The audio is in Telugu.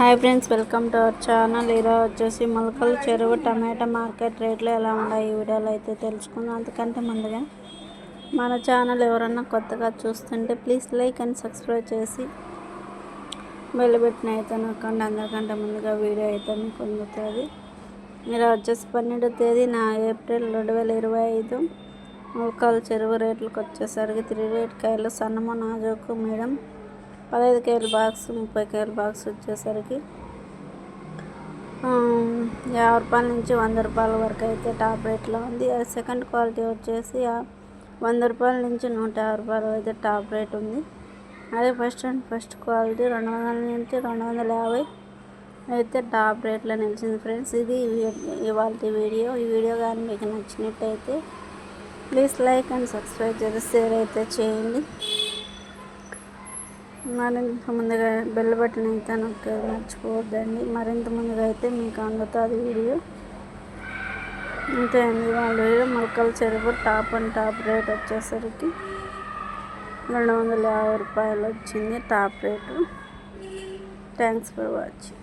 Hi friends welcome to our channel. ఈరోజు వచ్చేసి మొలకలు చెరువు టమాటా మార్కెట్ రేట్లు ఎలా ఉన్నాయి ఈ వీడియోలో అయితే తెలుసుకుందాం. అంతకంటే ముందుగా మన ఛానల్ ఎవరన్నా కొత్తగా చూస్తుంటే ప్లీజ్ లైక్ అండ్ సబ్స్క్రైబ్ చేసి బెల్ బటన్ అయితే నొక్కండి. అందరికంటే ముందుగా వీడియో అయితే మీకు అందుతుంది మీరు వచ్చేసి పన్నెండో తేదీ నా ఏప్రిల్ రెండు వేల ఇరవై ఐదు. మొలకలు చెరువు రేట్లకు వచ్చేసరికి త్రీ రేట్ కాయలు సన్నము నాజోకు మీడియం పదహైదు కేజీల బాక్స్ ముప్పై కేజీల బాక్స్ వచ్చేసరికి యాభై రూపాయల నుంచి వంద రూపాయల వరకు అయితే టాప్ రేట్లో ఉంది. సెకండ్ క్వాలిటీ వచ్చేసి వంద రూపాయల నుంచి నూట యాభై రూపాయలు అయితే టాప్ రేట్ ఉంది. అదే ఫస్ట్ అండ్ ఫస్ట్ క్వాలిటీ రెండు వందల నుంచి రెండు వందల యాభై అయితే టాప్ రేట్లో నిలిచింది ఫ్రెండ్స్. ఇది ఇవాళ వీడియో. ఈ వీడియో కానీ మీకు నచ్చినట్టయితే ప్లీజ్ లైక్ అండ్ సబ్స్క్రైబ్ చేసి షేర్ అయితే చేయండి. మరింత ముందుగా బెల్ బటన్ అయితే నాకు మర్చిపోవద్దండి. మరింత ముందుగా అయితే మీకు అందుతుంది వీడియో. అంతే అండి వాళ్ళ వీడియో మొలకల చెరువు టాప్ అండ్ టాప్ రేట్ వచ్చేసరికి రెండు వందల యాభై రూపాయలు వచ్చింది top rate. Thanks for watching.